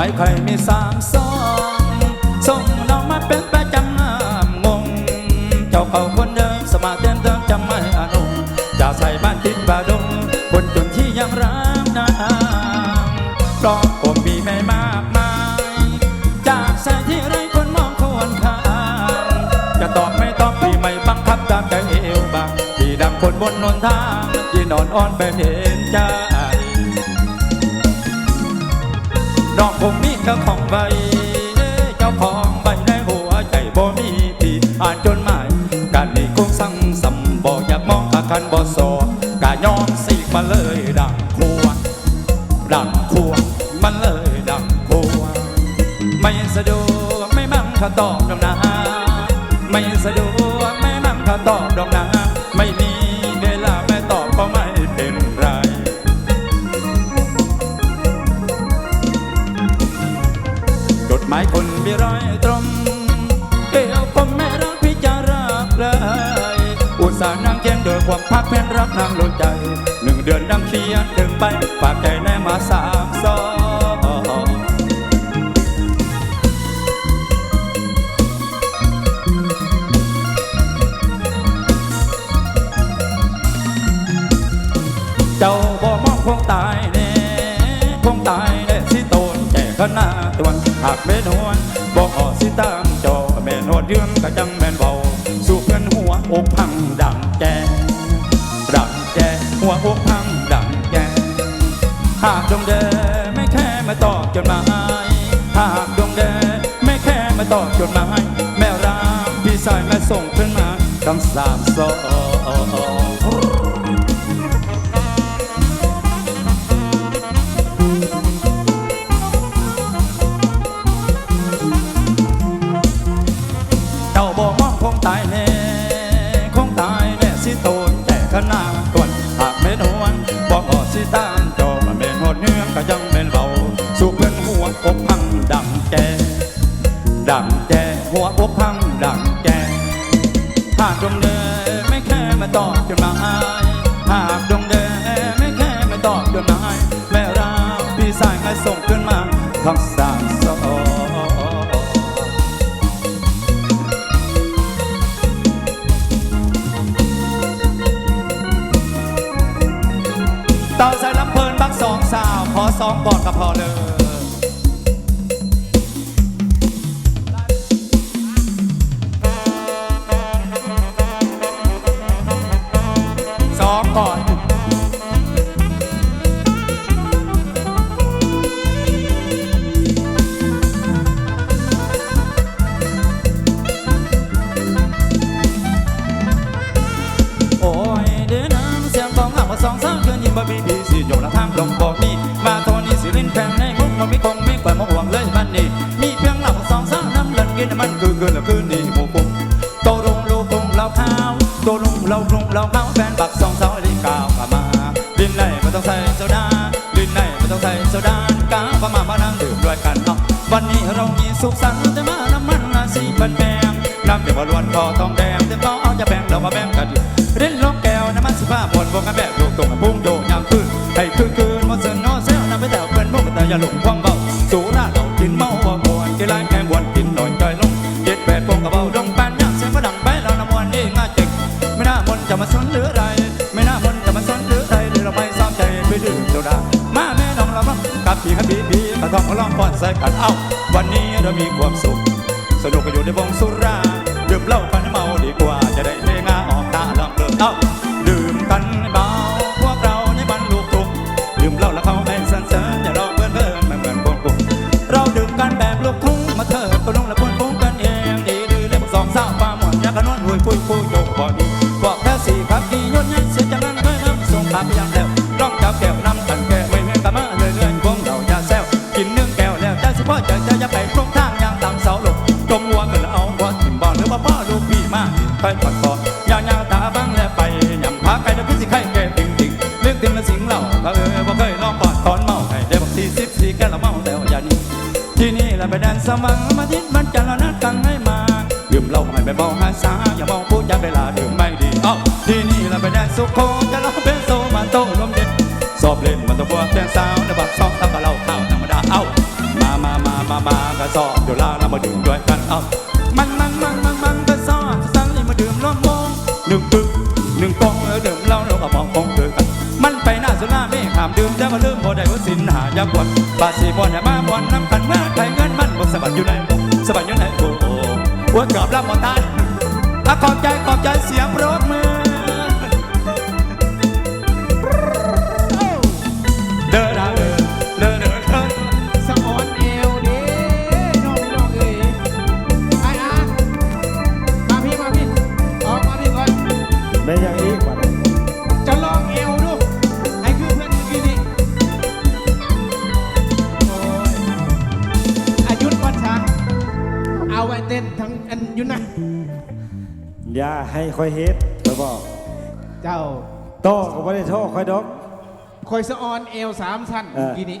จดหมายใครมีสามซองส่งน้องมาเป็นประจำงามงง เจ้าเขาคนเดิมสมาเต็มเติมจำไม่อานุจะใส่บ้านติดบาดงคนจนที่ยังรักนางเพราะผมมีไม่มากมาย จากสายที่ไรคนมองควรคางจะตอบไม่ตอบพี่ไม่บังคับตามใจเอวบางพี่ดังคนบนนนทางที่นอนอ่อนเป็นเห็นใจ ดอกผมมีเจ้าของใบเจ้าของใบในหัวใจบ่มีพี่อ่านจนหมาย การนี้คงสั่งสำบ่อยากมองอาการบ่สอกะยอมสีกมาเลยดังคัวดังคัวมันเลยดังคัวไม่สะดวกไม่มั่งถ้าตอบดอกนาไม่สะดวกไม่มั่งถ้าตอบดอกนา สานั่งเขียนโดยความพักเพียนรักนางโดนใจหนึ่งเดือนนั่งเขียนถึงไปฝากใจแน่มาสามสองเจ้าบ่มองคงตายแน่คงตายแน่สิโตนแก่ขนาตวนหากเมนวนบ่ขอสิตามจอแม่นวดเดือนก็จังแม่นเบา สู่เพื่อนหัวอกพังดังแกดังแกหัวอกพังดังแกหากดวงเดไม่แค่มาตอบจดหมายหากดวงเดไม่แค่มาตอบจดหมายแม่รามพี่สายแม่ส่งขึ้นมาคำสามสองเจ้าบองคงตายแน่คงตายแน่สิโตนแต่ขนาดตวนหากเม่นวนบ่ออสิตานจอมาเมนหดเนื้อก็ยังเมนเบาสู่เพื่อนหัวอกพังดังแกดังแกหัวอกพังดังแกหากดงเดไม่แค่มาตอบจดหมายหากดงเดไม่แค่มาตอบจดหมายแม่ราพี่สายให้ส่งขึ้นมาคำสั่ง เต่อสายลำเพลินบักสองสาว ขอสองก่อนก็พอเลยสองก่อน มันไมีคงไมีกว่ามาห่วงเลยมันนี่มีเพียงหลักสองสามน้ำเลินกินมันคือคืนละคืนนี่หมู่ปุ๊โตรุงลูกกรุงเราข้าวโตลงเรากรุงเราข้าวแฟนบักสองสาวลิ้นกาวขามาลินไหนไม่ต้องใส่โซดาลินไหนไม่ต้องใส่โซดาก้าวพมามานั่งดื่มด้วยกันเนาะวันนี้เรามีสุขสันต์แต่มาน้ำมันนาสีบันแบงน้ำเดี๋ยวมาล้วนคอทองแดงเดี๋ยวก็เอาจะแบ่งเรามาแบ่งกันเล่นลงแก้วน้ำมันสิบ้าบนวงกันแบบลูกตรงกับพุ่งโดงยามคืนให้คืนคืน อย่าหลงความเบาสูราเรากินเมาว่าบวนกินไรแค่บวนกินหน่อยใจลงเจ็ดแปดพวงกับเบาดงแปานย่างเสียงก็ดังไปเราน้ำวนนี่ง่าจ็กไม่น่ามนจะมาสนหรือไรไม่น่ามนจะมาสนหรือไรหรือเราไม่ซ้อมใจไปดื่มโซดามาแม่น้องเราบ้างกับพี่กับพี่พี่กระทองกระล่องป้อนใส่กันเอ้าวันนี้เรามีความสุขสนุกกันอยู่ในวงสุราดื่มเหล้ากันเมาดีกว่าจะได้ไม่งาออกตาลำเลิกเอ้า ร้องจับแก้วน้ำกันแก้วไม่เห็นกันมาเลยเรื่อยๆวงเราอย่าแซวกินเนื่อแก้วแล้วใจสิพ่อใจจะอย่าไปตรงทางยางตามเสาหลกจมหัวกันแล้วเอาหัวทิ่มบ่อหรือว่าพ่อลูกพี่มาไปก่อนก่อยาวยาวตาบังแล้วไปยำพาไก่แล้วพี่สิไข่แก่ติ่งติ่งเรื่องติ่งและสิงเหล่าพระเออบ่เคยลองก่อนตอนเมาให้ได้บอกสี่สิบสี่แก่ละเมาแต่ว่าอย่านี้ที่นี่แหละไปแดนสมังมาทิศมันจะละนัดกันให้มาดื่มเหล้าให้ไปเบาหาสาอย่าเมาพูดจาเวลาดื่มไม่ดีเอ้าที่นี่แหละไปแดนสุโข เล่นมันต้องบวกแดนสาวในบักซอกตามกับเราข้าวธรรมดาเอ้ามามามามากระซอบเดี๋ยวลาเรามาดื่มด้วยกันเอามันมันมันมันมันก็ซ้อนสั่งให้มาดื่มร่วมวงหนึ่งปึกหนึ่งปองแล้วดื่มเหล้าแล้วก็มองคงเจอกันมันไปหน้าสุราไม่ขามดื่มแต่มาลืมบ่ได้ว่าสินหายาบวนบาสีบอนอย่มาบอนน้ำกันเมื่อไทยเงินมันบ่สะบัดอยู่ไหนสะบัดอยู่ไหนโอ้โหหัวกือบรับบ่ตายอะขอบใจขอบใจเสียงปรบมือ ได้ยังอีกบัดจะลองเอวดูให้คือเพื่อนเมื่อกี้นี้โอ้ยอายุทธ์วัชชาเอาไว้เต้นทั้งอันอยุนะอย่าให้คอยเฮ็ดไปบอกเจ้าโต้ก็ไม่ได้โทษคอยดอกคอยสะออนเอวสามชั้นเออเมื่อกี้นี้